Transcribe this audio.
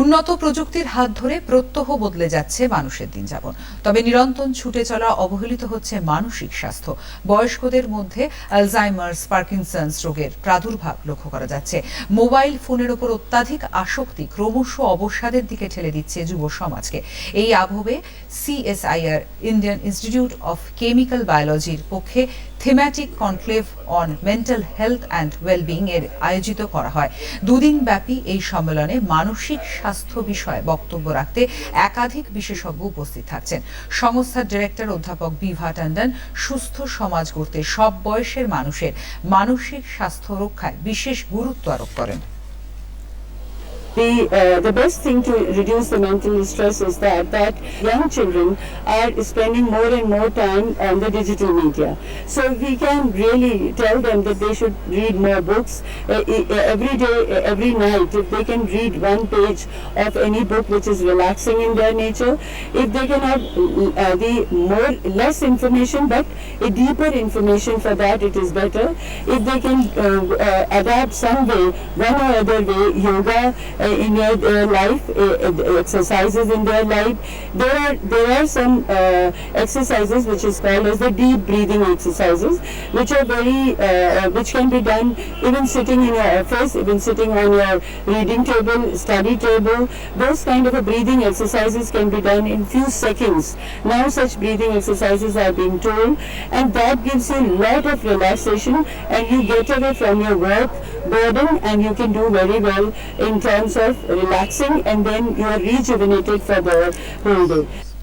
উন্নত প্রযুক্তির হাত ধরে প্রত্যহ বদলে যাচ্ছে মানুষের দিন যাপন তবে নিরন্তর ছুটে চলা অবহেলিত হচ্ছে মানসিক স্বাস্থ্য। বয়স্কদের মধ্যে অ্যালজাইমার্স পার্কিনসন্স রোগের প্রাদুর্ভাব লক্ষ্য করা যাচ্ছে। মোবাইল ফোনের ওপর অত্যাধিক আসক্তি ক্রমশ অবসাদের দিকে ঠেলে দিচ্ছে যুব সমাজকে। এই আবহে CSIR Indian Institute of Chemical বায়োলজির পক্ষে thematic conclave on mental health and wellbeing এর আয়োজিত করা হয়। দুদিন ব্যাপী এই সম্মেলনে মানসিক স্বাস্থ্য বিষয়ে বক্তব্য রাখতে একাধিক বিশেষজ্ঞ উপস্থিত থাকছেন। সংস্থার ডিরেক্টর অধ্যাপক বিভা টান্ডন, সুস্থ সমাজ গড়তে সব বয়সের মানুষের মানসিক স্বাস্থ্য রক্ষায় বিশেষ গুরুত্ব আরোপ করেন। The, uh, the best thing to reduce the mental stress is that, that young children are spending more and more time on the digital media. So we can really tell them that they should read more books uh, every day, uh, every night. If they can read one page of any book which is relaxing in their nature, if they can have uh, the more less information but a deeper information for that, it is better. If they can uh, uh, adapt some way, one or other way, yoga uh, in their, life, uh, uh, exercises in their life. There are there are some uh, exercises which is called as the deep breathing exercises, which are very uh, which can be done even sitting in your office, even sitting on your reading table, study table. Those kind of a breathing exercises can be done in few seconds. Now such breathing exercises are being told, and that gives you a lot of relaxation, and you get away from your work burden, and you can do very well in terms of relaxing, and then you are rejuvenated for the whole day.